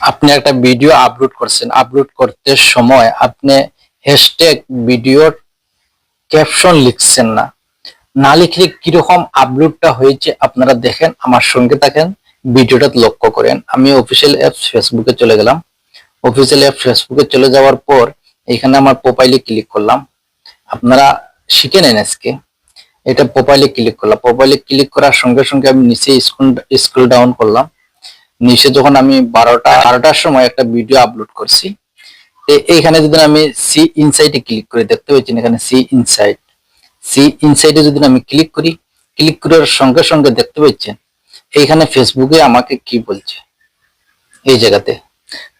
আপনি একটা video upload করছেন আপলোড করতে সময় আপনি হ্যাশট্যাগ ভিডিওর ক্যাপশন লিখছেন না। না লিখলে কীরকম আপলোডটা হয়েছে আপনারা দেখেন, আমার সঙ্গে থাকেন ভিডিওটা লক্ষ্য করেন। আমি অফিসিয়াল অ্যাপস ফেসবুকে চলে গেলাম। অফিসিয়াল অ্যাপ ফেসবুকে চলে যাওয়ার পর এখানে আমার প্রোফাইলে ক্লিক করলাম। আপনারা শিখে নেন আজকে। এটা প্রোফাইলে ক্লিক করলাম। প্রোফাইলে ক্লিক করার সঙ্গে সঙ্গে আমি নিচে স্ক্রল ডাউন করলাম। নিচে যখন আমি বারোটা, বারোটার সময় একটা ভিডিও আপলোড করছি। এইখানে যদি আমি সি ইনসাইটে ক্লিক করি, দেখতে পাচ্ছি এখানে সি ইনসাইট সি ইনসাইটে যদি আমি ক্লিক করি ক্লিক করার সঙ্গে সঙ্গে দেখতে পাচ্ছেন এইখানে ফেসবুকে আমাকে কি বলছে? এই জায়গাতে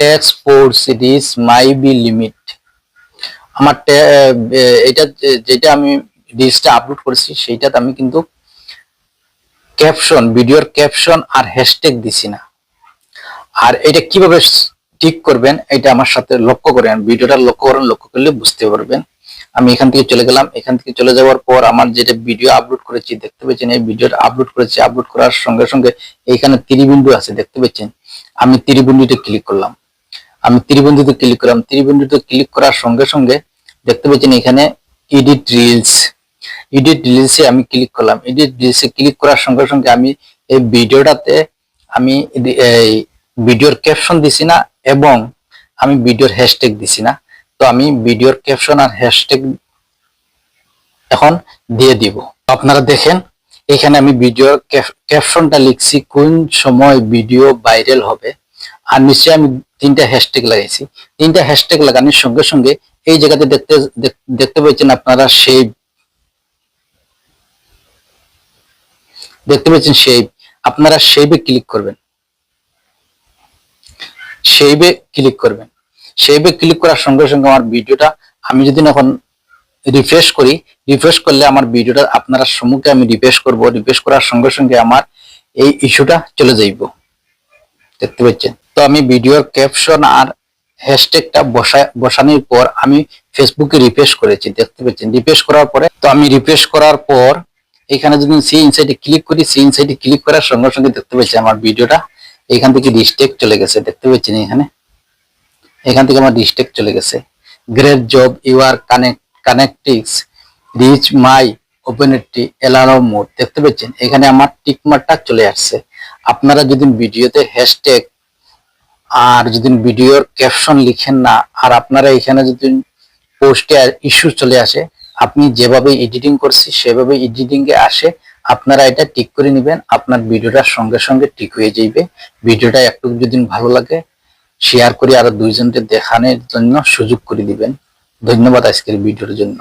tax four series my B limit আমার এটা যেটা আমি রিলসটা আপলোড করেছি, সেইটাতে আমি কিন্তু ক্যাপশন ভিডিওর ক্যাপশন আর হ্যাশট্যাগ দিছি না। আর এটা কীভাবে ঠিক করবেন, এটা আমার সাথে লক্ষ্য করেন। ভিডিওটা লক্ষ্য করেন, লক্ষ্য করলে বুঝতে পারবেন। আমি এখান থেকে চলে গেলাম। এখান থেকে চলে যাওয়ার পর আমার যেটা ভিডিও আপলোড করেছি, দেখতে পাচ্ছেন এই ভিডিওটা আপলোড করেছি। আপলোড করার সঙ্গে সঙ্গে এইখানে ত্রিবিন্দু আছে, দেখতে পাচ্ছেন আমি ত্রিবিন্দুতে ক্লিক করলাম। আমি ত্রিবিন্দুতে ক্লিক করলাম। ত্রিবিন্দুতে ক্লিক করার সঙ্গে সঙ্গে দেখতে পাচ্ছেন এখানে এডিট রিলস এডিট রিলসে আমি ক্লিক করলাম। এডিট রিলসে ক্লিক করার সঙ্গে সঙ্গে আমি এই ভিডিওটাতে আমি এই ভিডিওর ক্যাপশন দিছি না এবং আমি ভিডিওর হ্যাশট্যাগ দিছি না। তো আমি ভিডিওর ক্যাপশন আর হ্যাশট্যাগ এখন দিয়ে দিব। আপনারা দেখেন, এখানে আমি ভিডিওর ক্যাপশনটা লিখছি, কোন সময় ভিডিও ভাইরাল হবে। আর নিচে আমি তিনটা হ্যাশট্যাগ লাগাইছি। তিনটা হ্যাশট্যাগ লাগানোর সঙ্গে সঙ্গে এই জায়গাতে দেখতে দেখতে পাচ্ছেন আপনারা সেই দেখতে পাচ্ছেন সেই আপনারা সেইবে ক্লিক করবেন। সেইবে ক্লিক করবেন। সেইবে ক্লিক করার সঙ্গে সঙ্গে আমার ভিডিওটা আমি যদি এখন রিফ্রেশ করি রিফ্রেশ করলে আমার ভিডিওটা আপনারা সম্মুখে আমি রিফ্রেশ করব। রিফ্রেশ করার সঙ্গে সঙ্গে আমার এই ইস্যুটা চলে যাইব। দেখতে পাচ্ছেন? তো আমি ভিডিওর ক্যাপশন আর হ্যাশট্যাগটা বসা বসানোর পর আমি ফেসবুকে রিফ্রেশ করেছি। দেখতে পাচ্ছেন? রিফ্রেশ করার পরে, তো আমি রিফ্রেশ করার পর, এখানে যদি সি ইনসাইডে ক্লিক করি সি ইনসাইডে ক্লিক করার সঙ্গে সঙ্গে দেখতে পাচ্ছি আমার ভিডিওটা এখান থেকে রিস্টেক চলে গেছে, দেখতে পাচ্ছেন এখানে? এখান থেকে আমার রিস্টেক চলে গেছে। Great job you are connect কানেক্টিক্স reach my ওপেনিটি এলানো মোড দেখতে পাচ্ছেন, এখানে আমার টিকমারটা চলে আসছে। আপনারা যদি ভিডিওতে হ্যাশট্যাগ আর যদি ভিডিওর ক্যাপশন লিখেন না, আর আপনারা এখানে যদি পোস্টে ইস্যু চলে আসে, আপনি যেভাবে এডিটিং করছি, সেভাবে এডিটিং এ আসে আপনারা এটা টিক করে নেবেন, আপনার ভিডিওটা সঙ্গে সঙ্গে টিক হয়ে যাইবে। ভিডিওটা একটু যদি ভালো লাগে শেয়ার করে আরও দুইজনকে দেখানোর জন্য সুযোগ করে দিবেন। ধন্যবাদ আজকের ভিডিওর জন্য।